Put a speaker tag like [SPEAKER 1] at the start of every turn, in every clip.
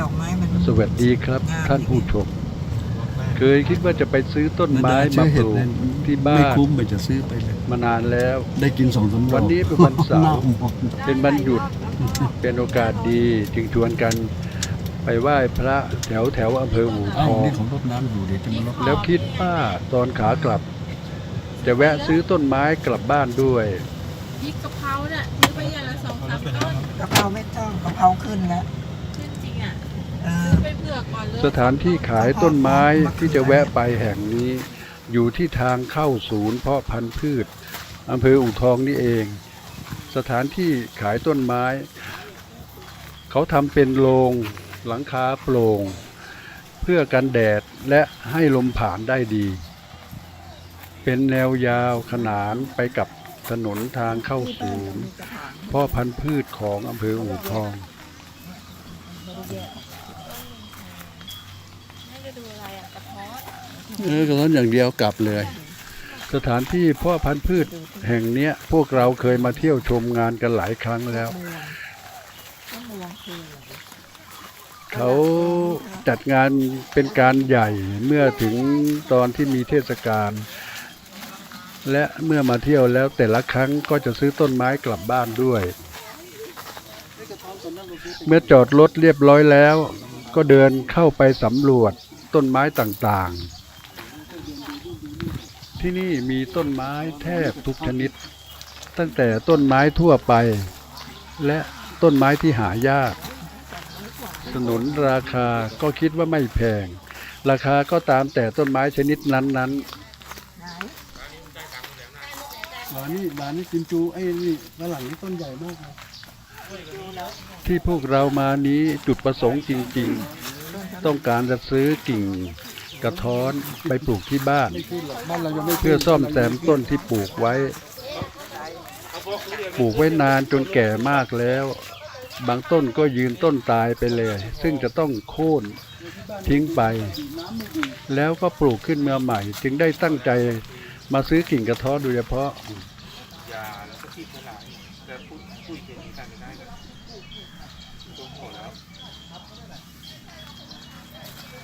[SPEAKER 1] ดอกไม้มัน
[SPEAKER 2] สวัสดีครับท่านผู้ชม เคยคิดว่าจะไปซื้อต้นไม้มาปลูกที่บ้า
[SPEAKER 3] ไม่
[SPEAKER 2] น
[SPEAKER 3] คุ้มไปจะซื้อไปเลย
[SPEAKER 2] มานานแล้ว
[SPEAKER 3] ได้กินสองสามดอก
[SPEAKER 2] วันนี้เป็นวันเสาร์
[SPEAKER 3] หน้หมด
[SPEAKER 2] เป็นวันหยุด เป็นโอกาสดีจึงชวนกันไปไหว้พระแถวแถวอำเภออู่ท
[SPEAKER 3] อ้าว
[SPEAKER 2] อง
[SPEAKER 3] นี่ของรดน้ำอยู่เดี๋ยวจะมาลด
[SPEAKER 2] แล้วคิดว่าตอนขากลับ จะแวะซื้อต้นไม้กลับบ้านด้วย
[SPEAKER 4] พริกกะเพราเนี่ยซื้อไปอย่างละสองสามต้น
[SPEAKER 1] กะเพราไม่ต้องกะเพราขึ้นแล้ว
[SPEAKER 2] สถานที่ขายต้นไม้ที่จะแวะไปแห่งนี้ อยู่ที่ทางเข้าศูนย์เพาะพันธุ์พืชอำเภออู่ทองนี่เอง สถานที่ขายต้นไม้ เขาทำเป็นโรงหลังคาโปร่ง เพื่อกันแดดและให้ลมผ่านได้ดี เป็นแนวยาวขนานไปกับถนนทางเข้าศูนย์พ่อพันธุ์พืชของอำเภออู่ทอง
[SPEAKER 4] ไม่ได้ดูอะไรอะกระท้อน
[SPEAKER 2] เออก็นั้นอย่างเดียวกลับเลย สถานที่พ่อพันธุ์พืชแห่งเนี้ย พวกเราเคยมาเที่ยวชมงานกันหลายครั้งแล้ว เขาจัดงานเป็นการใหญ่เมื่อถึงตอนที่มีเทศกาลและเมื่อมาเที่ยวแล้วแต่ละครั้งก็จะซื้อต้นไม้กลับบ้านด้วย เมื่อจอดรถเรียบร้อยแล้ว ก็เดินเข้าไปสำรวจต้นไม้ต่างๆ ที่นี่มีต้นไม้แทบทุกชนิด ตั้งแต่ต้นไม้ทั่วไป และต้นไม้ที่หายาก สนุนราคาก็คิดว่าไม่แพง ราคาก็ตามแต่ต้นไม้ชนิดนั้นๆ
[SPEAKER 3] ร้านนี้ร้านนี้กินจูไอ้นี่ฝรั่งนี่ต้นใหญ่มากนะ
[SPEAKER 2] ที่พวกเรามานี้จุดประสงค์จริง ๆ ต้องการจะซื้อกิ่ง กระท้อนไปปลูกที่บ้าน
[SPEAKER 3] บ้านเรายังไม่
[SPEAKER 2] เพื่อซ่อมแซมต้นที่ปลูกไว้ ปลูกไว้นานจนแก่มากแล้ว บางต้นก็ยืนต้นตายไปเลย ซึ่งจะต้องโค่นทิ้งไป แล้วก็ปลูกขึ้นมาใหม่ จึงได้ตั้งใจมาซื้อกิ่งกระท้อนโดยเฉพาะ
[SPEAKER 5] ยาแล้วก็ที่ถลายแต่พูดพูดเคมีกันไม่ได้นะตัวโหดแล้ว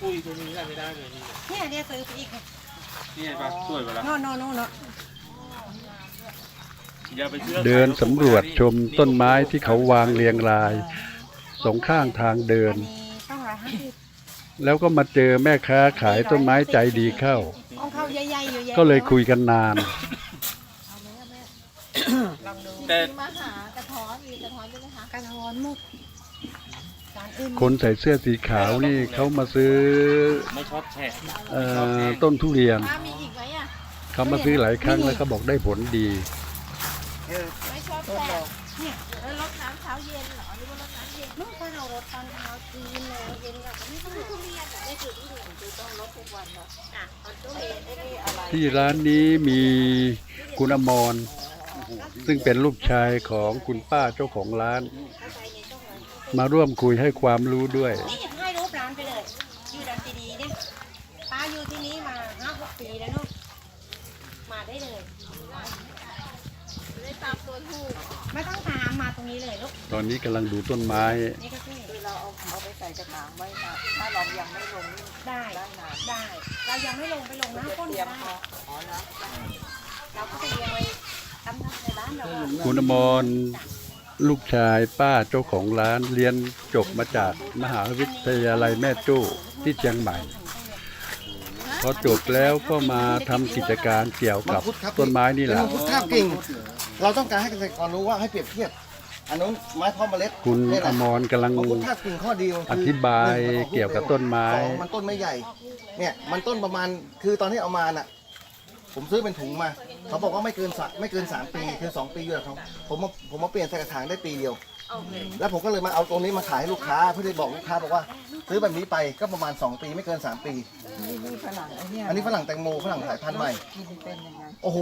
[SPEAKER 5] พูดเคมีกันไม่ได้เลยนี่
[SPEAKER 6] เนี่ยเนี่ยซื้อไปอีก
[SPEAKER 5] นี่เห็นปะสวยเวลา
[SPEAKER 6] โน่นโน่นโน่นเนาะ
[SPEAKER 5] อย่าไปเชื่อ
[SPEAKER 2] เดินสำรวจชมต้นไม้ที่เขาวางเรียงราย สองข้างทางเดิน
[SPEAKER 6] อันนี้ต้องร้อยห้าสิบ
[SPEAKER 2] แล้วก็มาเจอแม่ค้าขายต้นไม้ใจดีเข้า
[SPEAKER 6] ของเขาใหญ่ๆอยู่แยะ
[SPEAKER 2] ก็เลยคุยกันนาน
[SPEAKER 5] แต่
[SPEAKER 4] มีมาหากระท้อนมีกระท้อนด้วยไหมคะ
[SPEAKER 6] กระท้อนหมดจานอื่น
[SPEAKER 2] คนใส่เสื้อสีขาวนี่เขามาซื้อ
[SPEAKER 5] ไม่ชอบแฉะ
[SPEAKER 2] เออต้นทุเรียน
[SPEAKER 4] ถ้ามีอีกไหมอะ
[SPEAKER 2] เขามาซื้อหลายครั้งแล้วก็บอกได้ผลดี
[SPEAKER 4] ไม่ชอบแตกเนี่ยแล้วรดน้ำเช้าเย็นเหรอหรือว่ารดน้ำเย็น
[SPEAKER 6] ลูกก็เรารถตอนเช้าจีนแล้วเย็นเราก็ไม่ต้องรถ
[SPEAKER 4] ทุเรียนอะได้จุดที่หนึ่งคือต้องรดทุกวันเนาะอะตอนทุเรียนไอ้นี่อะไร
[SPEAKER 2] ที่ร้านนี้มีคุณอมรซึ่งเป็นลูกชายของคุณป้าเจ้าของร้าน มาร่วมคุยให้ความรู้ด้วย
[SPEAKER 6] นี่ให้รูปร้านไปเลยอยู่ดันตีดีเนี่ยป้าอยู่ที่นี้มาห้าหกปีแล้วเนาะมาได้เลย
[SPEAKER 4] ได้ตามตัวถูก
[SPEAKER 6] ไม่ต้องตามมาตรงนี้เลยลูก
[SPEAKER 2] ตอนนี้กำลังดูต้นไม้
[SPEAKER 6] นี่ก็คือ
[SPEAKER 1] เราเอาเอาไปใส่กระถางไว้นะถ้าเรายังไม่ลงนี่
[SPEAKER 6] ได้
[SPEAKER 1] ได้นาน
[SPEAKER 6] ได้เรายังไม่ลงไปลงน้ำก้น
[SPEAKER 1] เตรีย
[SPEAKER 6] ก็
[SPEAKER 1] ม
[SPEAKER 6] ได้
[SPEAKER 1] พออ๋อนะ
[SPEAKER 6] เราก็ไปเลี้ยงไว้ทำน้ำในบ้านเราอะ
[SPEAKER 2] คุณอมร ลูกชายป้าเจ้าของร้านเรียนจบมาจากมหาวิทยาลัยแม่โจ้ที่เชียงใหม่ พอจบแล้วก็มาทำกิจการเกี่ยวกับต้นไม้นี่แหละ
[SPEAKER 7] มังคุดข้าวกิ่ง เราต้องการให้เกษตรกรรู้ว่าให้เปรียบเทียบ อันนู้นไม้เพาะเมล็ด
[SPEAKER 2] คุณ
[SPEAKER 7] นี่
[SPEAKER 2] อ
[SPEAKER 7] แหละ
[SPEAKER 2] มรกำลัง
[SPEAKER 7] มังคุดข้าวกิ่งข้อดีมันคื
[SPEAKER 2] อธิบาย
[SPEAKER 7] หนึ่งมันออกลู
[SPEAKER 2] เกี่ยวกับต้นไม้
[SPEAKER 7] สองมันต้นไม่ใหญ่ เนี่ย มันต้นประมาณ คือตอนที่เอามาน่ะ ผมซื้อเป็นถุงมา เขาบอกว่าไม่เกินสะไม่เกินสามปีคือสองปีอยู่แล้วเขาผมมาผมมาเปลี่ยนใส่กระถางได้ปีเดียว แล้วผมก็เลยมาเอาตรงนี้มาขายให้ลูกค้าเพื่อที่บอกลูกค้าบอกว่า ซื้อแบบนี้ไปก็ประมาณ 2 ปีไม่เกิน 3 ปี
[SPEAKER 1] นี่นี่ฝรั่งไอ้เนี่ย
[SPEAKER 7] อันนี้ฝรั่งแตงโมฝรั่งสายพันธุ์ใหม่
[SPEAKER 1] กินเป็นยังไง
[SPEAKER 7] โอ้โห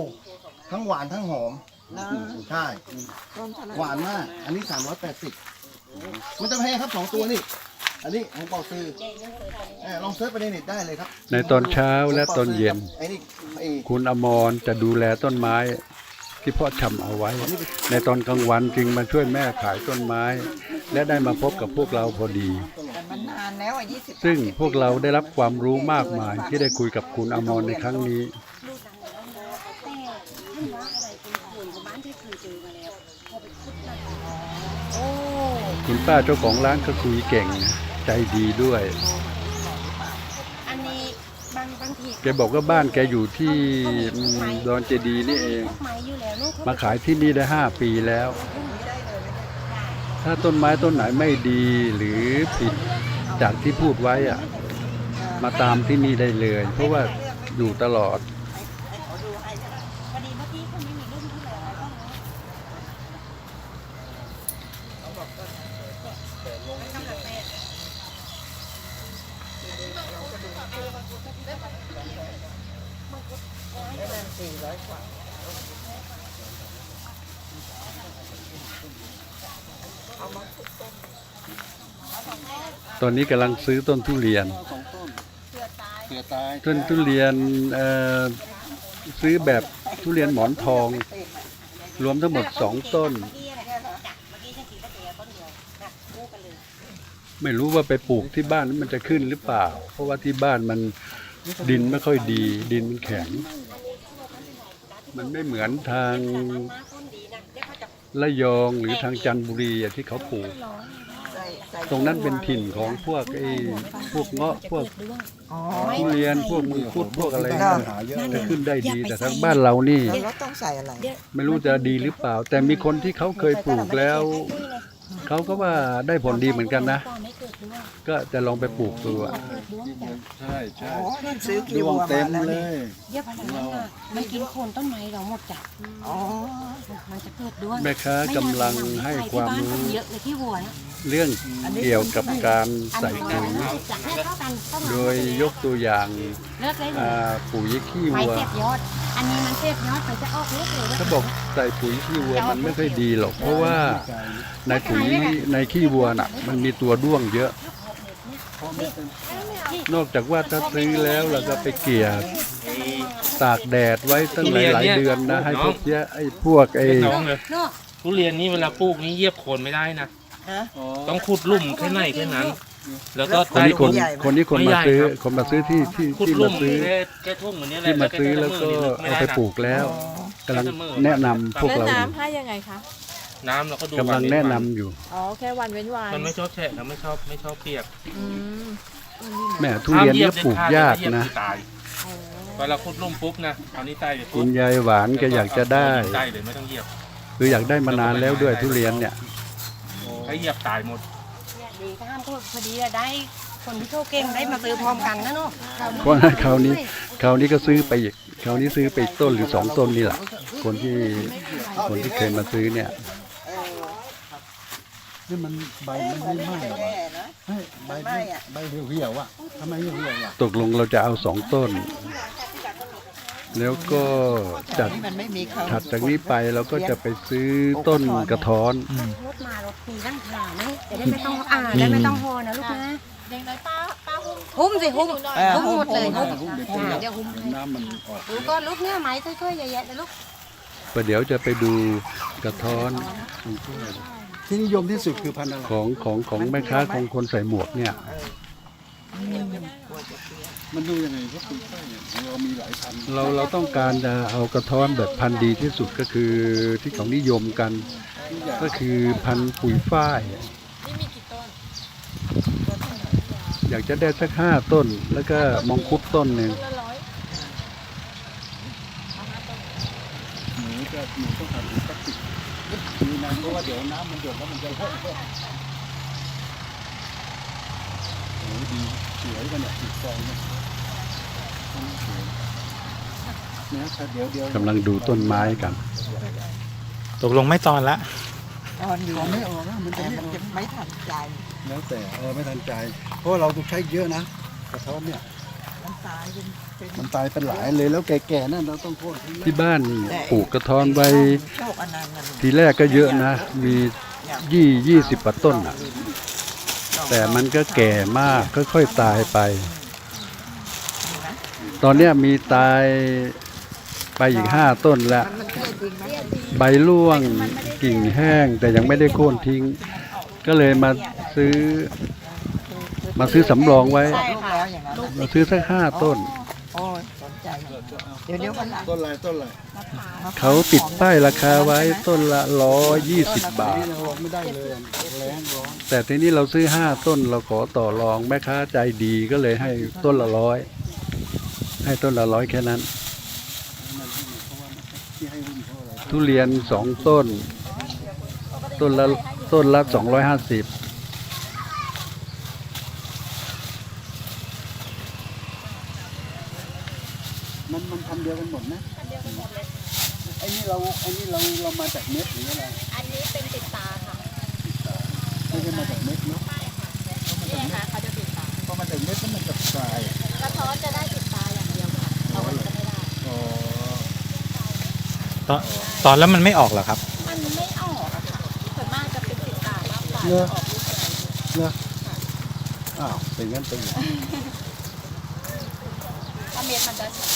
[SPEAKER 7] ทั้งหวานทั้งหอม
[SPEAKER 1] นะ
[SPEAKER 7] ใช่
[SPEAKER 1] ต้นเท่าไหร่
[SPEAKER 7] หวานมาก อันนี้ 380มันจะแพงครับ 2 ตัวนี่ อันนี้ของเปาซื้อเออลองเซิร์ชไปในเน็ตได้เลยครับ
[SPEAKER 2] ในตอนเช้าและตอนเย็น
[SPEAKER 7] ไอ้นี่ไอ้
[SPEAKER 2] คุณอมรจะดูแลต้นไม้ที่พ่อชำเอาไว้ ในตอนกลางวันจึงมาช่วยแม่ขายต้นไม้ และได้มาพบกับพวกเราพอดี
[SPEAKER 1] แต่มันนานานแล้วอะยี่สิบ
[SPEAKER 2] ซึ่งพวกเราได้รับความรู้มากมายที่ได้คุยกับคุณอมรในครั้งนี้
[SPEAKER 6] ลูกหลานแล้วนะแต่ท่านว่าอะไรเป็นคนของบ้านที่เคยเจอมาแล้ว พอไปคุดนะโอ้
[SPEAKER 2] คุณป้าเจ้าของร้านก็คุยเก่งนะ ใจดีด้วย
[SPEAKER 6] อันนี้บางบางที
[SPEAKER 2] แกบอกว่าบ้านแกอยู่ที่อืมดอนเจดีย์นี่เอง
[SPEAKER 6] พวกไม้อยู่แล้วลูก
[SPEAKER 2] มาขายที่นี่ได้ห้าปีแล้ว ถ้าต้นไม้ต้นไหนไม่ดีหรือผิดจากที่พูดไว้อะมาตามที่นี่ได้เลย เพราะว่าอยู่ตลอด
[SPEAKER 6] พอดีเมื่อกี้เขา ไม่มีรุ่นที่เหลืออะไรบ้างนะ
[SPEAKER 1] สี่ร้อยกว่า
[SPEAKER 2] ตอนนี้กำลังซื้อต้นทุเรียน
[SPEAKER 3] สองต้นเสือตาย
[SPEAKER 2] ต้นทุเรียนเอ่อซื้อแบบทุเรียนหมอนทอง รวมทั้งหมดสองต้น
[SPEAKER 6] ไม่
[SPEAKER 2] รู้ว่าไปปลูกที่บ้านมันจะขึ้นหรือเปล่า เพราะว่าที่บ้านมันดินไม่ค่อยดี ดินมันแข็ง มันไม่เหมือนทางระยองหรือทางจันทบุรีอะที่เขาปลูก ตรงนั้นเป็นถิ่นของพวกไอ้พวกเงาะพวกทุเรียนพวกมือคุดพวกอะไร
[SPEAKER 3] ที่
[SPEAKER 2] นั่
[SPEAKER 3] ย
[SPEAKER 2] จะขึ้นได้ดีแต่ทางบ้านเรานี่
[SPEAKER 1] แล้วต้องใส่อะไร
[SPEAKER 2] ไม่รู้จะดีหรือเปล่า แต่มีคนที่เขาเคยปลูกแล้ว เขาก็ว่าได้ผลดีเหมือนกันนะ
[SPEAKER 6] ก็
[SPEAKER 2] จะลองไปปลูกดูอะ
[SPEAKER 6] เกิดด้ว
[SPEAKER 3] ใช่ใช่
[SPEAKER 1] นั่นซื้อ
[SPEAKER 3] ด
[SPEAKER 1] ว
[SPEAKER 3] วงเต็มเลย
[SPEAKER 6] เดี๋ยวพนักงานน่ะมันกินโคนต้นไม้เราหมดจ้ะ
[SPEAKER 1] อ๋อ
[SPEAKER 6] มันจะเกิดด้วย
[SPEAKER 2] แม่ค้ากำลังให้ความรู้
[SPEAKER 6] ที่บ้นเยอะเลยที่วัวนะ
[SPEAKER 2] เรื่องเกี่ยวกับการ
[SPEAKER 6] อัน
[SPEAKER 2] ใส่
[SPEAKER 6] นี้
[SPEAKER 2] ปุ๋ย
[SPEAKER 6] จะให้เข้ากันต้นไม้
[SPEAKER 2] โดยยกตัวอย่าง
[SPEAKER 6] เลิกได้เล
[SPEAKER 2] อ่ายปุ๋ยขี้
[SPEAKER 6] ไม้
[SPEAKER 2] วัว
[SPEAKER 6] เสียบยอดอันนี้มันเสียบยอดไปจะออกเล็กเลย
[SPEAKER 2] เขาบอกใส่ปุ๋ยขี้วัวมันไม่ค่อยดีหรอก เพราะว่าในปุ๋ยในขี้วัวน่ะ มันมีตัวด้วงเยอะ นอกจากว่าถ้าซื้อแล้วเราก็ไปเกลี่ยตากแดดไว้ตั้งหลายๆเดือนนะให้พวกเนี้ยไอ้พวกไอ้
[SPEAKER 5] เป็นน้องเลย
[SPEAKER 6] เนาะ
[SPEAKER 5] ทุเรียนนี่เวลาปลูกนี่เหยียบโคนไม่ได้นะ
[SPEAKER 1] ฮะ
[SPEAKER 5] ต้องขุดหลุมแค่ไหนแค่นั้น แล้วก็
[SPEAKER 2] คนนี้คน
[SPEAKER 1] ใหญ่ไหม
[SPEAKER 2] คนนี้คน
[SPEAKER 5] ไม่
[SPEAKER 2] มา
[SPEAKER 5] ใหญ่
[SPEAKER 2] ซื้อ
[SPEAKER 5] ครับ
[SPEAKER 2] คนมาซื้อที่ที่
[SPEAKER 5] ขุด
[SPEAKER 2] ที่
[SPEAKER 5] หลุ
[SPEAKER 2] มามซื้อ
[SPEAKER 5] แค่แค่ทุ่งเหมือนนี้แหละ
[SPEAKER 2] ที่มาซื้อแล้วก็
[SPEAKER 5] ม่
[SPEAKER 2] เอา
[SPEAKER 5] ด้
[SPEAKER 2] ไป
[SPEAKER 5] นะ
[SPEAKER 2] ปลูกแล้วกำลังแนะนำพวก
[SPEAKER 4] แล้ว
[SPEAKER 2] เราอยู่
[SPEAKER 4] น้ำให้ยังไงคะ
[SPEAKER 5] น้ำเราก็ดู
[SPEAKER 2] กำลัง
[SPEAKER 5] วั
[SPEAKER 2] แนะ
[SPEAKER 5] เว้
[SPEAKER 2] นำ
[SPEAKER 5] วั
[SPEAKER 2] อยู่
[SPEAKER 4] อ๋อแค่วันเว้นวัน
[SPEAKER 5] มันไม่ชอบแฉะนะไม่ชอบไม่ชอบเปียก
[SPEAKER 4] อืม
[SPEAKER 2] แม่ทุเรียนเนี่ยปลูกยากนะ
[SPEAKER 5] ตายพอเราขุดหลุมปุ๊บนะเอานี่ใต้ไป
[SPEAKER 2] คุ
[SPEAKER 5] ปุ๊บ
[SPEAKER 2] ณยายหวานก็อยากจะได้
[SPEAKER 5] ใต้เลยไม่ต้องเหยียบ
[SPEAKER 2] คืออยากได้มานานแล้วด้วยทุเรียนเนี่ย
[SPEAKER 5] ถ้าเหยียบตายหมด
[SPEAKER 6] เนี่ยดีก็ห้ามพูดพอดีอะได้คนที่โชคเก่งได้มาซื้อพร้อมกันนะเนาะ
[SPEAKER 2] เพราะฉะนั้นคราวนี้คราวนี้ก็ซื้อไปอีกคราวนี้ซื้อไปอีกต้นหรือสองต้นนี่แหละคนที่คนที่เคยมาซื้อเนี่ย
[SPEAKER 3] นี่มันใบมันไม่ไหม้หรอ
[SPEAKER 1] แน่นะ
[SPEAKER 3] เฮ้ยใบไม่ใบเหี่ยวๆอะทำไมเหี่ยวๆอะ
[SPEAKER 2] ตกลงเราจะเอาสองต้น แล้วก็จาก
[SPEAKER 1] นี่มันไม่มีเขา
[SPEAKER 2] ถัดจากนี้ไปเราก็จะไปซื้อต้นกระท้อน
[SPEAKER 6] รถมารถมีตั้งขานะจะได้ไม่ต้องอ่าได้ไม่ต้องโหนะลูกนะ
[SPEAKER 4] อย่างไรป้าป้าหุ้ม
[SPEAKER 6] หุ้มสิหุ้ม
[SPEAKER 4] หน่อย
[SPEAKER 6] หุ้มหมดเลยหุ้ม
[SPEAKER 3] เดี๋ยวต้น
[SPEAKER 6] อ่าเดี๋ยวหุ้มให้
[SPEAKER 3] น้ำมันออก
[SPEAKER 6] ดูก่อนลูกเนี่ยไม้ค่อยๆใหญ่ๆนะลูก
[SPEAKER 2] ประเดี๋ยวจะไปดูกระท้อน
[SPEAKER 3] ที่นิยมที่สุดคือพันธุ์อะไร
[SPEAKER 2] ของของของแม่ค้าของคนใส่หมวกเนี่ย
[SPEAKER 3] มันดูยังไงก็คุณใช่เนี่ยเรามีหลายพันธุ์
[SPEAKER 2] เราเราต้องการจะเอากระท้อนแบบพันธุ์ดีที่สุดก็คือที่เขานิยมกัน ก็คือพันธุ์ปุ๋ยฝ้าย
[SPEAKER 4] นี่มีกี่ต้น
[SPEAKER 2] อยากจะได้สักห้าต้น แล้วก็มองคุดต้นหนึ่ง
[SPEAKER 4] ต้นละร้อย
[SPEAKER 3] หนูจะหนูต้องทำถุงพลาสติกมีน้ำเพราะว่าเดี๋ยวน้ำมันหยดแล้วมันจะเล อะโอ้ดีสวยกันเนี่ยติดฟองเนี่ยสวยเนี่ยถ้าเดี๋ยวเดี๋ยว
[SPEAKER 2] กำลังดูต้นไม้กัน
[SPEAKER 5] ตกลงไม่ตอนละ
[SPEAKER 1] ตอนอยู่
[SPEAKER 3] ตอนไม่ออกนะมันจะ
[SPEAKER 1] แต่
[SPEAKER 3] ไม่
[SPEAKER 1] มัน
[SPEAKER 3] ออก
[SPEAKER 1] จะไม่ทันใจ
[SPEAKER 3] แล้วแต่เออไม่ทันใจ เพราะว่าเราต้องใช้เยอะนะกระท้อนเนี่ย
[SPEAKER 1] มันตายเป็นเป็น
[SPEAKER 3] มันตายเป็นหลายเลยแล้วแก่ๆนั่นเราต้องโค่นทิ้งนะ
[SPEAKER 2] ที่บ้านปลูกกระท้อนไว้
[SPEAKER 1] โชคอนันต์นั่น
[SPEAKER 2] ทีแรกก็เยอะนะ มียี่ยี่สิบกว่าต้นอะ แต่มันก็แก่มากค่อยๆตายไป ตอนเนี้ยมีตายไปอีกห้าต้นแล้ว
[SPEAKER 1] มันเท่จริงไหม
[SPEAKER 2] ใบร่วงกิ่งแห้งแต่ยังไม่ได้โค่นทิ้ง ก็เลยมาซื้อ
[SPEAKER 1] คือคือ
[SPEAKER 2] มาซื้อสำรองไว้
[SPEAKER 1] ใช่ค่ะแล้วอย่างนั้น
[SPEAKER 2] มาซื้อสักห้าต้น
[SPEAKER 1] โอ้ยสน ใจเดี๋ยวเดี๋ยววันหลัง
[SPEAKER 3] ต้นอะไรต้นอะไร
[SPEAKER 2] เขาติดป้ายราคาไว้ต้นละร้อยยี่สิบบาท
[SPEAKER 3] นี่ยังลงไม่ได้เลยอะแรงร้อน
[SPEAKER 2] แต่ทีนี้เราซื้อห้าต้นเราขอต่อรองแม่ค้าใจดีก็เลยให้ต้นละร้อยให้ต้นละร้อยแค่นั้น
[SPEAKER 3] ที่ให้หุ้นเขาอะไร
[SPEAKER 2] ทุเรียนสองต้น ต้นละต้นละสองร้อยห้าสิบ
[SPEAKER 3] มันมันทำเดียวกันหมดนะทำเดียวกันหมดเลยไอ้นี่เราไอ้นี่เราเรามาจากเม็ดหรืออะไร
[SPEAKER 4] อันนี้เป็นติดตาค่ะ
[SPEAKER 3] ไม่ใช่มาจากเม็ดเนาะ
[SPEAKER 4] นี่ไงคะเขาจะติดตา
[SPEAKER 3] พอมาจากเม็ดแล้วมันจะกลาย
[SPEAKER 4] กระท้อนจะได้ติดตาอย่างเดียวค่ะเราก็จะไม่ได้
[SPEAKER 3] อ๋อ
[SPEAKER 5] ตอนตอนแล้วมันไม่ออกเหรอครับ
[SPEAKER 4] มันไม่ออกอะค่ะส่วนมากจะเป็นติดตามากกว่า
[SPEAKER 3] เนอะ
[SPEAKER 4] ออกลูกอะไร
[SPEAKER 3] เนอะอ้าวเป็นงั้นเป็นอย่างนั้น
[SPEAKER 4] ถ้าเม็ดมันจะช้า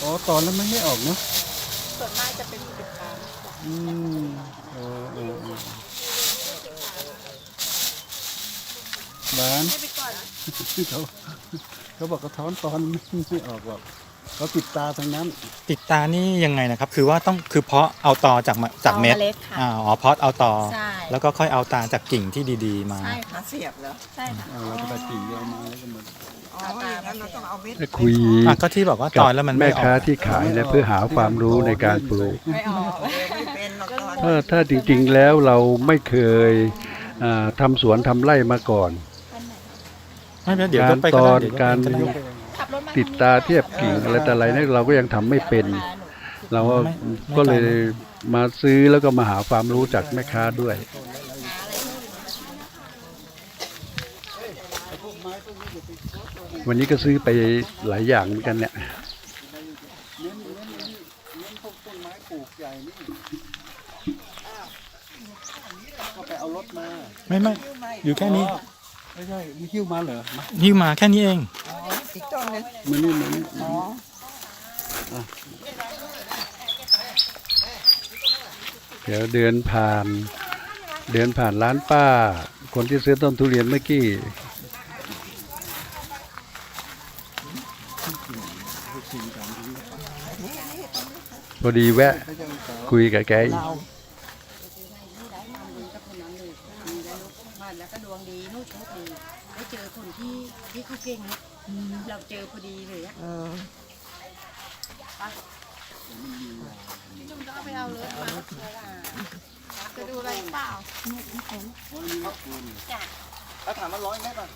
[SPEAKER 3] อ๋อตอนแล้วมันไม่ออกเนาะ
[SPEAKER 4] ส่วนมากจะเป็นติดตามากกว่า
[SPEAKER 3] อืมเออเออเออบ้าน
[SPEAKER 4] ให้ไปก่อน
[SPEAKER 3] เขาเขาบอกกระท้อนตอนไม่ออกหรอก เขาติดตาทั้งนั้น
[SPEAKER 5] ติดตานี่ยังไงนะครับ คือว่าต้องคือเพาะเอาตอจากมะจากเม็ด
[SPEAKER 4] เอาเมล็ดค่ะ
[SPEAKER 5] อ่าอ๋อเพาะเอาตอ
[SPEAKER 4] ใช่
[SPEAKER 5] แล้วก็ค่อยเอาตาจากกิ่งที่ดีๆมา
[SPEAKER 4] ใช่
[SPEAKER 1] หา
[SPEAKER 4] ค่ะ
[SPEAKER 1] เสียบเหรอ
[SPEAKER 4] ใช่ค่ะ
[SPEAKER 3] เอาเราก็ไปกิ่งเดียวมาแล้วก็มา
[SPEAKER 1] อ๋ออย่างนั้นเราต้องเอาเม็ด
[SPEAKER 2] คุย
[SPEAKER 5] อะก็ที่บอกว่า
[SPEAKER 2] กั
[SPEAKER 5] ต
[SPEAKER 2] บ
[SPEAKER 5] อนแล้วมัน
[SPEAKER 2] แม่
[SPEAKER 5] ไม่ออ
[SPEAKER 2] ค้ากที่ขายเนี่ยเพื่อหาความรู้ในการปลูก
[SPEAKER 1] ไม่ออกเลยไม่เป็นหรอกตอน
[SPEAKER 2] ถ้าถ้าจริงๆแล้วเราไม่เคยอ่าทำสวนทำไร่มาก่อน
[SPEAKER 5] ไม่เป็นไรเดี๋ยว
[SPEAKER 2] การ
[SPEAKER 5] ยกไป
[SPEAKER 2] ต
[SPEAKER 5] ก็
[SPEAKER 2] อ
[SPEAKER 5] ได้
[SPEAKER 2] น
[SPEAKER 5] เดี๋ยว
[SPEAKER 2] การ
[SPEAKER 5] ก็ได้
[SPEAKER 4] ขับรถมา
[SPEAKER 2] ติดตาเทียบกิ่งอะไรแต่อะไรเนี่ยเราก็ยังทำไม่เป็น เราก็ก็เลยมาซื้อแล้วก็มาหาความรู้จากแม่ค้าด้วยวันนี้ก็ซื้อไปหลายอย่างเหมือนกันเนี่ย
[SPEAKER 3] เน้นเน้นเน้นเน้นพวกต้นไม้ปลูกใหญ่นี่ก็ไปเอารถมา
[SPEAKER 5] ไม่ไม่อยู่แค่นี้
[SPEAKER 3] ไม่ใช่มีหิ้วมาเหรอมา
[SPEAKER 5] หิ้วมาแค่นี้เอง
[SPEAKER 1] อีกต้นหนึง
[SPEAKER 3] มานี่มานี่
[SPEAKER 1] อ๋อ
[SPEAKER 2] เดี๋ยวเดินผ่าน เดินผ่านร้านป้า คนที่ซื้อต้นทุเรียนเมื่อกี้พอดีแวะ คุยกับแกอีก
[SPEAKER 6] มาแล้วก็ดวงดีนู่นโชคดีได้เจอคนที่ที่เขาเก่งเนี่ย เราเจอพอดีเลยอะ
[SPEAKER 1] เออ
[SPEAKER 4] จุ่มก็เอาไปเอาเลยมาจะดูอะไรเปล่า
[SPEAKER 7] แล้วถามว่าร้อยไหมป่ะ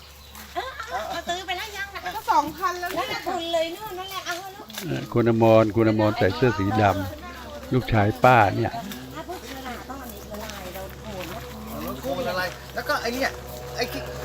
[SPEAKER 6] เขาซื้อไปแล้วยังนะ
[SPEAKER 4] ก็สองพันแล้ว
[SPEAKER 6] แล้วแต่คุณเลยนู่นนั่นแหละเอาลูก
[SPEAKER 2] เอ่อคุณอมรคุณอมรใส่เสื้อสีดำลูกชายป้าเนี่ย
[SPEAKER 6] ถ้าพวกเชื้อราต้องอันนี้ละลายเราโผล่แล้ว
[SPEAKER 7] รถโคมอะไรแล้วก็ไอ้เนี่ยไอ้ขี้ขี้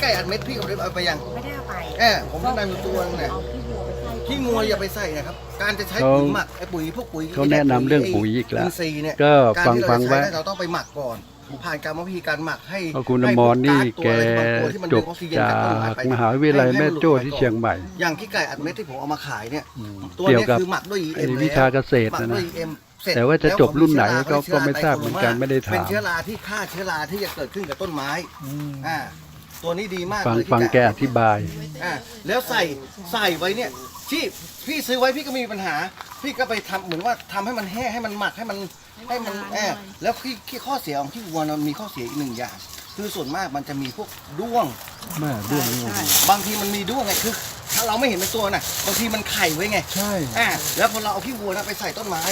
[SPEAKER 7] ไก่อัดเม็ดพี่กับเล็บเอาไปยัง
[SPEAKER 6] ไม่ได้เอาไป
[SPEAKER 7] แหมผมได้มาตัวนึงเนี่ย
[SPEAKER 6] เอาขี้วัวไปใส่
[SPEAKER 7] ขี้งัวอย่าไปใส่นะครับ การจะใช้
[SPEAKER 2] เขา
[SPEAKER 7] ปุ๋ยหมักไอ้ปุ๋ยพวกปุ๋ย
[SPEAKER 2] เขาแนะนำเรื่องปุ๋ยอีกแล้ว
[SPEAKER 7] นทรีย์เนี่ย
[SPEAKER 2] ก็
[SPEAKER 7] การ
[SPEAKER 2] ฟัง
[SPEAKER 7] ที่
[SPEAKER 2] ฟั
[SPEAKER 7] เรา
[SPEAKER 2] ง
[SPEAKER 7] จะ
[SPEAKER 2] ไว้
[SPEAKER 7] ใช้ได้เราต้องไปหมักก่อนผ่านกรรมวิธีการหมักให้
[SPEAKER 2] เพราะคุณอ
[SPEAKER 7] ให้
[SPEAKER 2] มรนี่
[SPEAKER 7] พว
[SPEAKER 2] แก
[SPEAKER 7] ก๊าซตัวอะไรบางตัวที่มัน
[SPEAKER 2] จ
[SPEAKER 7] ดึ
[SPEAKER 2] บ
[SPEAKER 7] งออกซิเจน
[SPEAKER 2] จา
[SPEAKER 7] จากต้นไม้
[SPEAKER 2] ก
[SPEAKER 7] ไป
[SPEAKER 2] มหาวิทยาลัย
[SPEAKER 7] ให้
[SPEAKER 2] แม่
[SPEAKER 7] นหลุด
[SPEAKER 2] โจ้
[SPEAKER 7] ไป
[SPEAKER 2] ที่
[SPEAKER 7] ก่อน
[SPEAKER 2] เชียงใหม่
[SPEAKER 7] อย่างขี้ไก่อัดเม็ดที่ผมเอามาขายเนี่ย
[SPEAKER 2] อืม
[SPEAKER 7] ตัว
[SPEAKER 2] เกี่ยว
[SPEAKER 7] เนี้ย
[SPEAKER 2] กับ
[SPEAKER 7] คือหมักด้วย
[SPEAKER 2] ไอ้
[SPEAKER 7] EM
[SPEAKER 2] วิชาเกษตร
[SPEAKER 7] หมัก
[SPEAKER 2] นะ
[SPEAKER 7] ด้วย
[SPEAKER 2] นะ
[SPEAKER 7] EM เสร็จ
[SPEAKER 2] แต่ว่าจะจบรุ่นไหน
[SPEAKER 7] แล้ว
[SPEAKER 2] ก็
[SPEAKER 7] เขา
[SPEAKER 2] ก็ไม่ทราบเหมือนกันไม่ได้ถาม
[SPEAKER 7] เป็นเชื้อราที่ฆ่าเชื้อราที่จะเกิดขึ้นกับต้นไม้อ่า ตัวนี้ดีมาก
[SPEAKER 2] ฟัง
[SPEAKER 7] เลย
[SPEAKER 2] ฟัง
[SPEAKER 7] ขี้
[SPEAKER 2] แกอธิบาย
[SPEAKER 7] อ่าแล้วใส่ใส่ไว้เนี่ยที่พี่ซื้อไว้พี่ก็ไม่มีปัญหา พี่ก็ไปทำเหมือนว่าทำให้มันแห้งให้มันหมักให้มันให้มันแอบแล้วที่ที่ข้อเสียของที่วัวมันมีข้อเสียอีกหนึ่งอย่าง คือส่วนมากมันจะมีพวกด้วง
[SPEAKER 3] แม่ด้วงนี่
[SPEAKER 7] บางทีมันมีด้วงไงคือ ถ้าเราไม่เห็นเป็นตัวน่ะบางทีมันไข่ไว้ไง
[SPEAKER 3] ใช่
[SPEAKER 7] อ่าแล้วพอเราเอาขี้วัวนะไปใส่ต้นไม้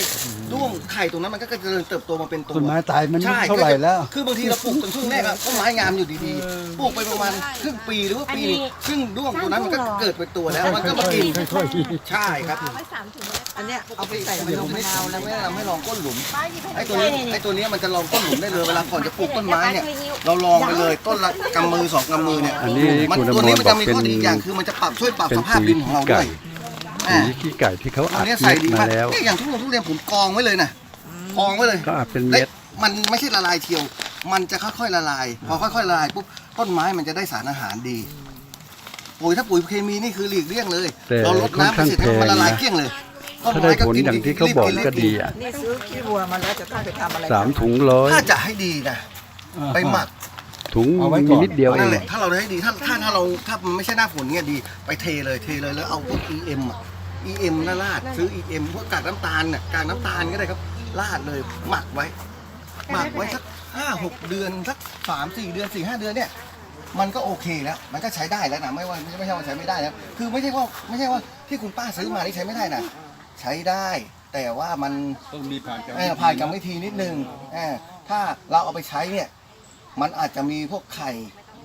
[SPEAKER 7] ด้วงไข่ตรงนั้นมันก็จะเจริญเติบโตมาเป็นตัว
[SPEAKER 3] ต้นไม้ตายมัน
[SPEAKER 7] ใช่
[SPEAKER 3] เท่าไหร่แล้ว
[SPEAKER 7] คือบางทีเราปลูกจนช่วงแรกอะต้นไม้งามอยู่ดีๆปลูกไปประมาณครึ่งปีหรือว่าปีหนึงครึ่งด้วงตัวนั้นมันก็เกิดเป็นตัวแล้ว มันก็มากิน
[SPEAKER 3] ค่อยๆ
[SPEAKER 7] ใช่ครับ
[SPEAKER 4] เอาไว้สามถุงเลย
[SPEAKER 1] อันเนี้ยเอาไปใส่มะ
[SPEAKER 7] เดี๋ยว
[SPEAKER 1] น
[SPEAKER 7] ผม
[SPEAKER 1] มะ
[SPEAKER 7] ไม่
[SPEAKER 1] นาว
[SPEAKER 7] ทำแล้วไม่แนะนำให้ลองก้นหลุม
[SPEAKER 4] ป้าหยิบให้
[SPEAKER 7] ไอ้ตัวนี้ไอ้ตัวนี้มันจะลองก้นหลุมได้เลยเวลาก่อนจะปลูกต้นไม้เนี่ยเราลองไปเลยต้นละกำมือสองกำมือเนี่ย
[SPEAKER 2] อันนี้
[SPEAKER 7] มั
[SPEAKER 2] คุณอ
[SPEAKER 7] ตัว
[SPEAKER 2] ม
[SPEAKER 7] นี้
[SPEAKER 2] ร
[SPEAKER 7] มัน
[SPEAKER 2] บอ
[SPEAKER 7] จะ
[SPEAKER 2] ก
[SPEAKER 7] มี
[SPEAKER 2] เป็น
[SPEAKER 7] ข้อดีอีกอย่างคือมันจะปรับช่วยปรับ
[SPEAKER 2] เป็น
[SPEAKER 7] สภาพ
[SPEAKER 2] ปุ๋ย
[SPEAKER 7] ดินของเรา
[SPEAKER 2] ไก่
[SPEAKER 7] ด้วยอ่า
[SPEAKER 2] ปุ๋ยขี้ไก่ที่เขา
[SPEAKER 7] ตัว
[SPEAKER 2] อัด
[SPEAKER 7] นี้ใส่
[SPEAKER 2] เม็ด
[SPEAKER 7] ดี
[SPEAKER 2] มามา
[SPEAKER 7] ก
[SPEAKER 2] แล้ว
[SPEAKER 7] เนี่ยอย่างทุกทุกเรียนผมกองไว้เลยนะกองไว้เลย
[SPEAKER 2] ก็อัดเป็นเม็ด
[SPEAKER 7] และมันไม่ใช่ละลายเทียว มันจะค่อยๆละลาย พอค่อยๆละลายปุ๊บต้นไม้มันจะได้สารอาหารดีปุ๋ยถ้าปุ๋ยเคมีนี่คือหลีกเลี่ยงเลย
[SPEAKER 2] แต่
[SPEAKER 7] เราลดน้ำไปเสร็จ
[SPEAKER 2] ค่อนข้าง
[SPEAKER 7] มันละลาย
[SPEAKER 2] แพงนะ
[SPEAKER 7] เกลี้ยงเลยต้น
[SPEAKER 2] ถ้า
[SPEAKER 7] ไม้
[SPEAKER 2] ได้ผลอย่างที่เขาบอก
[SPEAKER 7] รี
[SPEAKER 2] ก็
[SPEAKER 7] น
[SPEAKER 2] ดีอะ
[SPEAKER 1] นี่ซื้อขี้วัวมาแล้วจะต้องไปทำอะไร
[SPEAKER 2] สามถุงร้อย
[SPEAKER 7] ถ้าจะให้ดีนะไปหมัก
[SPEAKER 2] ถุง
[SPEAKER 3] เอาไว้ก่
[SPEAKER 2] มี
[SPEAKER 3] อน
[SPEAKER 2] นิดเดียวเอ
[SPEAKER 7] นั่น
[SPEAKER 2] ง
[SPEAKER 7] แหละถ้าเราได้ดีถ้าถ้าถ้าเราถ้ามันไม่ใช่หน้าฝนเนี่ยดีไปเทเลยเทเลยแล้วเอาพวก EM อะ EM น่าราดซื้อ EM พวกกากน้ำตาลเนี่ยกากน้ำตาลก็ได้ครับราดเลยหมักไว้ หมักไว้สักห้าหกเดือนสักสามสี่เดือนสี่ห้าเดือนเนี่ย มันก็โอเคแล้ว มันก็ใช้ได้แล้วนะไม่ว่าไม่ใช่ไม่ใช่ว่าใช้ไม่ได้แล้วคือไม่ใช่ว่าไม่ใช่ว่าที่คุณป้าซื้อมานี่ใช้ไม่ได้นะใช้ได้ แต่ว่ามัน
[SPEAKER 3] ต้องมีผ่านกรรม
[SPEAKER 7] เออผ่านกรรมวิธีนิดนึงเออถ้าเราเอาไปใช้เนี่ย มันอาจจะมีพวกไข่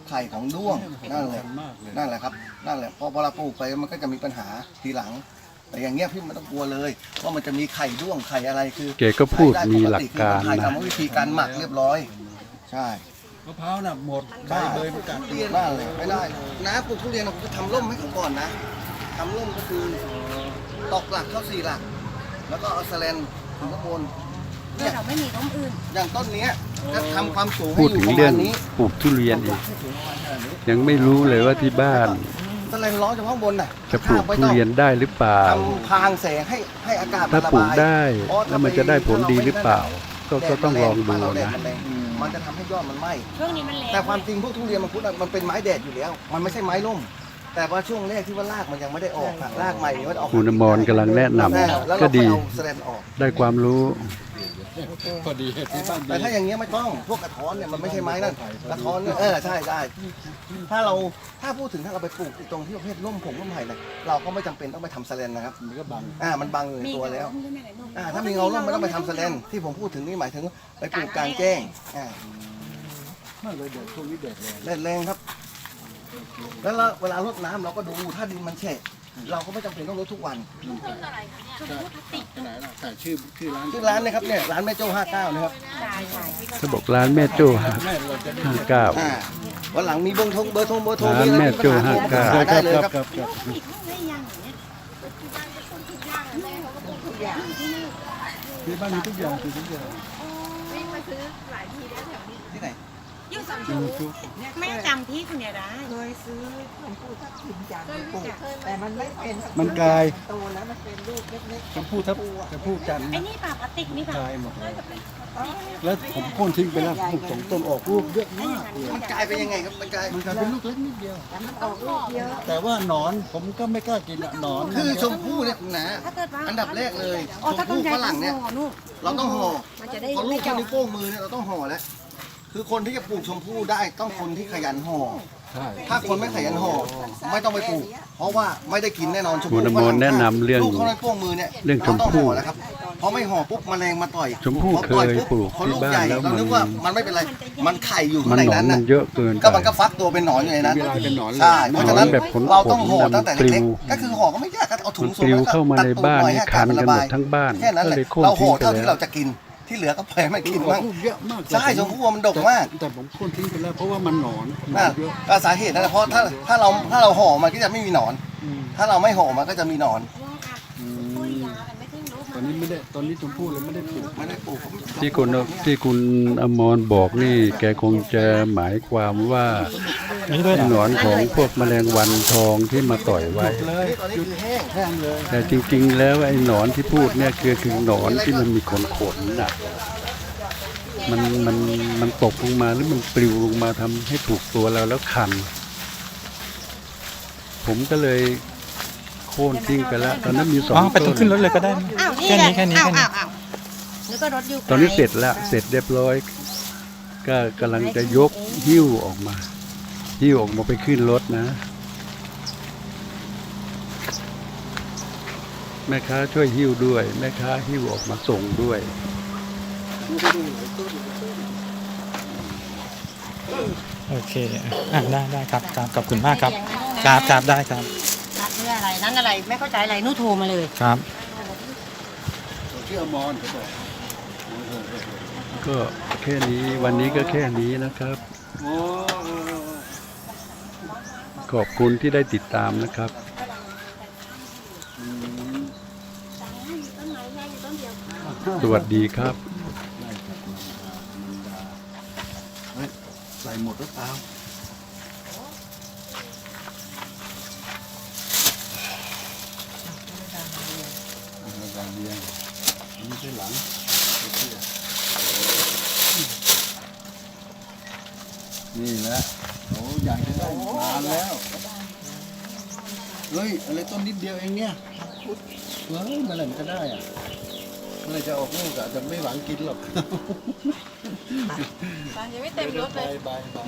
[SPEAKER 7] ไข่ของด้วงนั่นแหละ
[SPEAKER 3] มากเลย
[SPEAKER 7] นั่นแหละครับนั่นแหละพอเวลาปลูกไปมันก็จะมีปัญหาทีหลัง แต่อย่างเงี้ยพี่ไม่ต้องกลัวเลยว่ามันจะมีไข่ด้วงไข่อะไรคือ
[SPEAKER 2] เก๋ก็พูด
[SPEAKER 7] ใช้ไมี
[SPEAKER 2] หลักการ
[SPEAKER 7] ปติคือมันผ่านกร
[SPEAKER 2] นะ
[SPEAKER 7] รมวิธีการหมักเรียบร้อย ใช่
[SPEAKER 3] มะพร้าวน่ะหมดใบเบยมันกัด
[SPEAKER 7] ทุเรียนนั่นเลยไม่ได้นะปลูกทุเรียนเราก็ทำร่มให้เขาก่อนนะทำร่มก็คือตอกหลักเข้าสี่หลัก แล้วก็เอาแสแลนถึงข้างบน
[SPEAKER 6] เพื่อเราไม่มีต้นอื่น
[SPEAKER 7] อย่างต้นเนี้ยจะทำความสูงให้
[SPEAKER 2] พูด
[SPEAKER 7] อยู่
[SPEAKER 2] ถึง
[SPEAKER 7] ประ
[SPEAKER 2] เรื่
[SPEAKER 7] มา
[SPEAKER 2] อง
[SPEAKER 7] ณนี้
[SPEAKER 2] ปลูกทุเรียนอีก
[SPEAKER 7] ให้สูงประมาณขนาดนี้
[SPEAKER 2] ยังไม่รู้เลยว่าที่บ้าน
[SPEAKER 7] แสแลนล้อเฉพาะข้างบนน่ะ
[SPEAKER 2] จะปลูกทุเรียนได้หรือเปล่า
[SPEAKER 7] ทำพางแสงให้ให้อากาศ
[SPEAKER 2] ถ้า
[SPEAKER 7] ระ
[SPEAKER 2] ปลูก
[SPEAKER 7] บาย
[SPEAKER 2] ได้
[SPEAKER 7] เพรา
[SPEAKER 2] แล้วมันจะได้ผลดีหรือเปล่า ก็ก็ต้องลองดู
[SPEAKER 7] แดด
[SPEAKER 2] นะ
[SPEAKER 7] มันแรงมันจะทำให้ยอดมันไหม้
[SPEAKER 6] ช่วงนี้มันแรง
[SPEAKER 7] แต่ความจริงพวกทุเรียนมังคุดอะมันเป็นไม้แดดอยู่แล้ว มันไม่ใช่ไม้ร่ม แต่ว่าช่วงแรกที่ว่ารากมันยังไม่ได้ออกอะรากใหม่มันออก
[SPEAKER 2] คุณอมรกำลังแนะนำ
[SPEAKER 7] แล้วเรา
[SPEAKER 2] ก็
[SPEAKER 7] ก็
[SPEAKER 2] ดี
[SPEAKER 7] เอาแสลนออก
[SPEAKER 2] ได้ความรู้
[SPEAKER 3] พอดีที่บ้านดี
[SPEAKER 7] แต่ถ้าอย่างเงี้ยไม่ต้องพวกกระท้อนเนี่ยมันไม่ใช่ไม้นั่นกระท้อนเนี่ยเออใช่ได้ถ้าเราถ้าพูดถึงถ้าเราไปปลูกอีตรงที่ประเภทร่มผงร่มไผ่เนี่ยเราก็ไม่จำเป็นต้องไปทำแสลนนะครับ
[SPEAKER 3] มันก็บัง
[SPEAKER 7] อ่ามันบังอยู่ในตัวแล้วอ่าถ้ามีเงาร่มไม่ต้องไปทำแสลนที่ผมพูดถึงนี่หมายถึงไปปลูกกลางแจ้งอ่า
[SPEAKER 3] มากเลยเด็กช่วงนี้เด็กเลย
[SPEAKER 7] แดดแรงครับ แล้วเราเวลารดน้ำเราก็ดูถ้าดินมันแฉะเราก็ไม่จำเป็นต้องรดทุกวัน
[SPEAKER 3] ไหนล่ะแต่ชื่อชื่อร้าน
[SPEAKER 7] ที่ร้านเนะครับเนี่ยร้านแม่โจ้59นะครับ
[SPEAKER 2] เขาบอกร้านแม่โจ้ห้า
[SPEAKER 3] แม่เราจะได้
[SPEAKER 2] ห้าเก้า
[SPEAKER 7] อ่าวันหลังมีเบอร์โทรเบอร์โทรเบอร์โทร
[SPEAKER 2] ร้าน
[SPEAKER 7] อะไร
[SPEAKER 2] แม่โจ้
[SPEAKER 7] ปัญ
[SPEAKER 2] ห้าเก้า
[SPEAKER 7] โทรได้เลยครับ
[SPEAKER 3] ครับครับ
[SPEAKER 6] มีข้าวได้ยังอย่างเงี้ย
[SPEAKER 3] ที่บ้านมีทุกอย่างคือทุกอย่าง
[SPEAKER 7] ที่ไหน
[SPEAKER 6] อยู่สองชูแม่จำที่คุณเนี่ยได้
[SPEAKER 1] เคยซื้อชมพู่ทับทิมจานไปปลูกแต่มันไม่เป็นสั
[SPEAKER 3] มันกลาย
[SPEAKER 1] โตแล้วมันเป็นลูกเล็กๆ
[SPEAKER 3] จะพูดทับจะพูดจันทร์
[SPEAKER 6] ไอ้นี่ป่าพลาสติกนี่ป่ะ
[SPEAKER 3] กลายหมดเลยแล้วผมโค่นทิ้งไปแล้วปลูกสองต้นออกลูกเยอะมากเลย
[SPEAKER 7] มันกลายเป็นยังไงครับมันกลาย
[SPEAKER 3] มันกลายเป็นลูกเล็กนิดเดียว
[SPEAKER 1] แต่มันออกลูกเยอะ
[SPEAKER 3] แต่ว่าหนอนผมก็ไม่กล้ากินอะหนอน
[SPEAKER 7] คือชมพู่เนี่ยนะ
[SPEAKER 6] ถ้าเกิดว่า
[SPEAKER 7] อันดับแรกเลย
[SPEAKER 6] อ๋อ
[SPEAKER 7] ชม
[SPEAKER 6] ถ้าต้น
[SPEAKER 7] พู่
[SPEAKER 6] ใหญ่
[SPEAKER 7] ฝรั่งเนี่ย
[SPEAKER 6] ต้องห่อนู่น
[SPEAKER 7] เราต้องห่อ
[SPEAKER 6] มันจะได้
[SPEAKER 7] พอลู
[SPEAKER 6] ไม่
[SPEAKER 7] ก
[SPEAKER 6] เจาะ
[SPEAKER 7] แค่นิ้วโป้งมือเนี่ยเราต้องห่อแล้ว คือคนที่จะปลูกชมพู่ได้ต้องคนที่ขยันห่อ
[SPEAKER 3] ใช่
[SPEAKER 7] ถ้าคนไม่ขยันห่อไม่ต้องไปปลูก เพราะว่าไม่ได้กินแน่นอนชม
[SPEAKER 2] คุ
[SPEAKER 7] พู่
[SPEAKER 2] ณอมรแนะนำเรื่อง
[SPEAKER 7] ลูกเขาในโป้งมือเนี่ย
[SPEAKER 2] เรื่องชมพู่า
[SPEAKER 7] ต้องห่อแล้วครับเพราะไม่ห่อปุ๊บแมลงมาต่อย
[SPEAKER 2] ชมพู่
[SPEAKER 7] พอต่อ
[SPEAKER 2] เคย
[SPEAKER 7] ปุ๊บ
[SPEAKER 2] ปลูก
[SPEAKER 7] พอลูก
[SPEAKER 2] ที่บ้าน
[SPEAKER 7] ใหญ่
[SPEAKER 2] แล้ว
[SPEAKER 7] เรานึก
[SPEAKER 2] มัน
[SPEAKER 7] ว่ามันไม่เป็นไรมันไข่อยู่
[SPEAKER 2] มั
[SPEAKER 7] ข้านงใน
[SPEAKER 2] หนอน
[SPEAKER 7] นั้น
[SPEAKER 2] มั
[SPEAKER 7] น่ะ
[SPEAKER 2] นเยอะเกิน
[SPEAKER 7] ก็
[SPEAKER 2] ไป
[SPEAKER 7] มันก็ฟักตัวเป็นหนอนอยู่ในนั้น
[SPEAKER 3] เวลาเป็นหนอนเลย
[SPEAKER 7] ใช่เพราะฉะนั้น
[SPEAKER 2] หนอนแบบขนๆ
[SPEAKER 7] เราต้องห่อตั้งแต่
[SPEAKER 2] ปลิ
[SPEAKER 7] เล็ก
[SPEAKER 2] ว
[SPEAKER 7] ๆก็คือห่อก็ไม่ยากก็เอาถุ
[SPEAKER 2] มั
[SPEAKER 7] ง
[SPEAKER 2] น
[SPEAKER 7] ส
[SPEAKER 2] ปลิว
[SPEAKER 7] แล้ว
[SPEAKER 2] เข้ามาในบ้านนี่คันกันหมดทั้งบ้าน
[SPEAKER 7] แค่นั้น
[SPEAKER 2] ก็
[SPEAKER 7] แหละ
[SPEAKER 2] เลยโค่น
[SPEAKER 7] เราห่
[SPEAKER 2] ทิ้
[SPEAKER 7] อง
[SPEAKER 2] ไป
[SPEAKER 7] เท่าที่
[SPEAKER 2] แล้
[SPEAKER 7] เรา
[SPEAKER 2] ว
[SPEAKER 7] จะกิน ที่เหลือก็ปล่อยให้มันกิน
[SPEAKER 3] อ
[SPEAKER 7] บ้าง
[SPEAKER 3] อกลูกเยอะมาก
[SPEAKER 7] ใช่ชมพู่มันดกมาก
[SPEAKER 3] แต่ผมโค่นทิ้งไปแล้วเพราะว่ามันหนอนหนอ
[SPEAKER 7] น่ะ
[SPEAKER 3] นเยอะ
[SPEAKER 7] ก็สาเหตุนั่นแหละเพราะถ้าถ้าเราถ้าเราห่อมันก็จะไม่มีหนอน
[SPEAKER 3] อืม
[SPEAKER 7] ถ้าเราไม่ห่อมันก็จะมีหนอน
[SPEAKER 3] อืมตอ นนี้ไม่ได้ตอนนี้ชมพู่เลยไม่ได้ปลูก
[SPEAKER 7] ไม่ได้ปลูก
[SPEAKER 2] ที่คุณที่คุณอมรบอกนี่แกคงจะหมายความว่าหนอนของพวกแมลงวันทองที่มาต่อยไว้
[SPEAKER 3] เลย
[SPEAKER 7] นี่ตอนนี้คือแห้ง
[SPEAKER 3] แห้งเลย
[SPEAKER 2] แต่จริง ๆ แล้วไอ้หนอนที่พูดเนี่ยคือคือหนอนที่มันมีขนขนๆน่ะมันมันมันตกลงมาหรือมันปลิวลงมาทำให้ถูกตัวเราแล้วคัน ผมก็เลย โค่นทิ้งไปแล้ว ตอนนั้นมีสอง
[SPEAKER 8] อ๋อไป
[SPEAKER 2] ต้
[SPEAKER 8] ตรง
[SPEAKER 2] น
[SPEAKER 8] ขึ้นรถเลยก็ได้นะ
[SPEAKER 6] อ้าวนี่
[SPEAKER 8] แค่
[SPEAKER 6] ไง
[SPEAKER 8] นี้แค่นี้
[SPEAKER 6] อ้าว
[SPEAKER 8] แค่นี้
[SPEAKER 6] อ้าวอ้าวนึกว่ารถอยู่ไกล
[SPEAKER 2] ตอนนี้เสร็จแล้ว เสร็จเรียบร้อย ก็กำลังจะยกหิ้วออกมา หิ้วออกมาไปขึ้นรถนะ แม่ค้าช่วยหิ้วด้วย แม่ค้าหิ้วออกมาส่งด้วย
[SPEAKER 8] โอเคอะได้ได้ครับครับขอบคุณมากครับครับครับได้ครับ
[SPEAKER 6] นัดเรื่องอะไรนั่นอะไรไม่เข้าใจอะไรนู่นโทรมาเลย
[SPEAKER 8] ครับ
[SPEAKER 3] ชื่ออมรเขาบอก
[SPEAKER 2] ก็แค่นี้วันนี้ก็แค่นี้นะครับ
[SPEAKER 3] โอ้เออเออ
[SPEAKER 2] ขอบคุณที่ได้ติดตามนะครับสวัสดีครับ
[SPEAKER 3] ใส่หมดหรือเปล่าอ่าการเรียงอันนี้ใช่ห ลังนี่แหละโอ้อยากจะได้นานแล้ว เฮ้ย อะไรต้นนิดเดียวเองเนี่ยเฮ้ยมื่อไหร่มันจะได้อะเมื่อไรจะออกลูกอะจะไม่หวังกินหรอก
[SPEAKER 4] ยังไม่เต็มรถเล
[SPEAKER 3] ย บายบาย